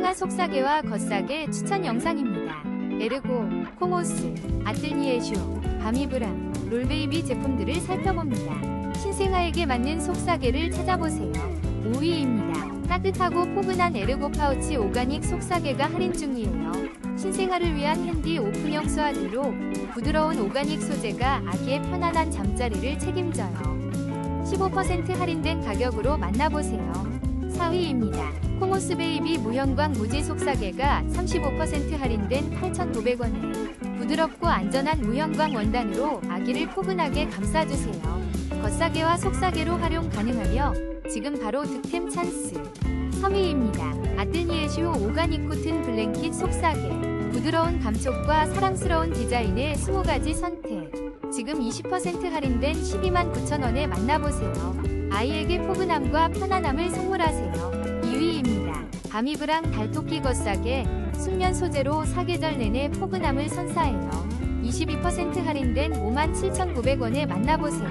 신생아 속사계와 겉사계 추천 영상입니다. 에르고, 코모스, 아틀니에쇼, 바미브랑, 롤베이비 제품들을 살펴봅니다. 신생아에게 맞는 속사계를 찾아보세요. 5위입니다. 따뜻하고 포근한 에르고 파우치 오가닉 속사계가 할인 중이에요. 신생아를 위한 핸디 오픈형 수화기로 부드러운 오가닉 소재가 아기의 편안한 잠자리를 책임져요. 15% 할인된 가격으로 만나보세요. 4위입니다. 코모스 베이비 무형광 무지 속사계가 35% 할인된 8,500원에 부드럽고 안전한 무형광 원단으로 아기를 포근하게 감싸주세요. 겉사계와 속사계로 활용 가능하며 지금 바로 득템 찬스. 3위입니다. 아틀니에쇼 오가닉 코튼 블랭킷 속사계 부드러운 감촉과 사랑스러운 디자인의 20가지 선택 지금 20% 할인된 12만 9천원에 만나보세요. 아이에게 포근함과 편안함을 선물하세요. 2위입니다. 바미브랑 달토끼 겉사계 순면 소재로 사계절 내내 포근함을 선사해요. 22% 할인된 57,900원에 만나보세요.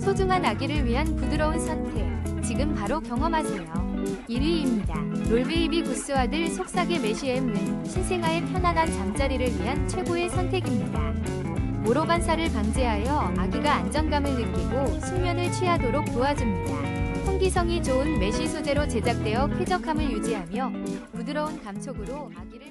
소중한 아기를 위한 부드러운 선택 지금 바로 경험하세요. 1위입니다. 롤베이비 구스와들 속삭의 메쉬엠은 신생아의 편안한 잠자리를 위한 최고의 선택입니다. 모로 반사를 방지하여 아기가 안정감을 느끼고 숙면을 취하도록 도와줍니다. 통기성이 좋은 메쉬 소재로 제작되어 쾌적함을 유지하며 부드러운 감촉으로 아기를